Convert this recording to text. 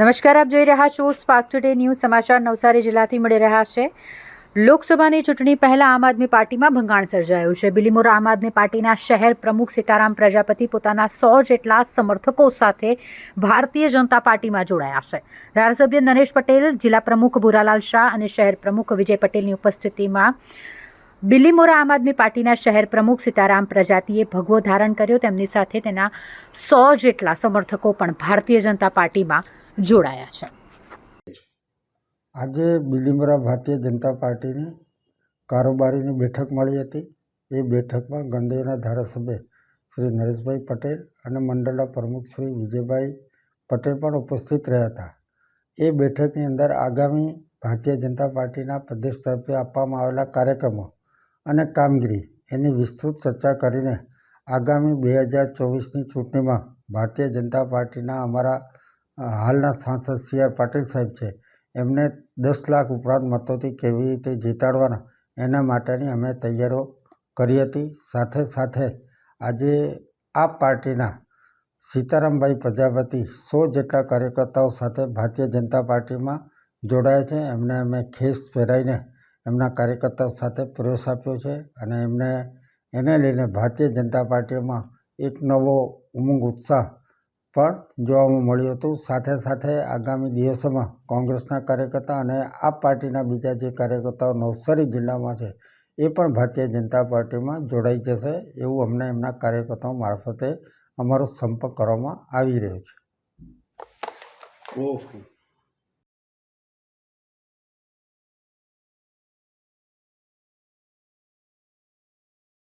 નમસ્કાર, આપ જોઈ રહ્યા છો સ્પાર્ક ટુડે ન્યૂઝ સમાચાર નવસારી જિલ્લાથી મળી રહ્યા છે. લોકસભાની ચૂંટણી પહેલા આમ આદમી પાર્ટીમાં ભંગાણ સર્જાયું છે. બિલીમોર આમ આદમી પાર્ટીના શહેર પ્રમુખ સીતારામ પ્રજાપતિ પોતાના સો જેટલા સમર્થકો સાથે ભારતીય જનતા પાર્ટીમાં જોડાયા છે. ધારાસભ્ય નરેશ પટેલ, જિલ્લા પ્રમુખ ભૂરાલાલ શાહ અને શહેર પ્રમુખ વિજય પટેલની ઉપસ્થિતિમાં બિલીમોરા આમ આદમી પાર્ટીના શહેર પ્રમુખ સીતારામ પ્રજાતિએ ભગવો ધારણ કર્યો. તેમની સાથે તેના સો જેટલા સમર્થકો પણ ભારતીય જનતા પાર્ટીમાં જોડાયા છે. આજે બિલીમોરા ભારતીય જનતા પાર્ટીની કારોબારીની બેઠક મળી હતી. એ બેઠકમાં ગંદેરના ધારાસભ્ય શ્રી નરેશભાઈ પટેલ અને મંડળના પ્રમુખ શ્રી વિજયભાઈ પટેલ પણ ઉપસ્થિત રહ્યા હતા. એ બેઠકની અંદર આગામી ભારતીય જનતા પાર્ટીના પ્રદેશ તરફથી આપવામાં આવેલા કાર્યક્રમો અને કામગીરી. એની વિસ્તૃત ચર્ચા કરીને આગામી બે હજાર ચોવીસની ચૂંટણીમાં ભારતીય જનતા પાર્ટીના અમારા હાલના સાંસદ સી આર પાટીલ સાહેબ છે. એમને દસ લાખ ઉપરાંત મતોથી કેવી રીતે જીતાડવાના એના માટેની અમે તૈયારીઓ કરી હતી. સાથે સાથે આજે આ પાર્ટીના સીતારામભાઈ પ્રજાપતિ સો જેટલા કાર્યકર્તાઓ સાથે ભારતીય જનતા પાર્ટીમાં જોડાયા છે. એમને અમે ખેસ પહેરાવીને એમના કાર્યકર્તાઓ સાથે પ્રવેશ આપ્યો છે અને એમને, એને લઈને ભારતીય જનતા પાર્ટીમાં એક નવો ઉમંગ ઉત્સાહ પણ જોવામાં મળ્યું હતું. સાથે સાથે આગામી દિવસોમાં કોંગ્રેસના કાર્યકર્તા અને આ પાર્ટીના બીજા જે કાર્યકર્તાઓ નવસારી જિલ્લામાં છે, એ પણ ભારતીય જનતા પાર્ટીમાં જોડાઈ જશે એવું અમને એમના કાર્યકર્તાઓ મારફતે અમારો સંપર્ક કરવામાં આવી રહ્યો છે.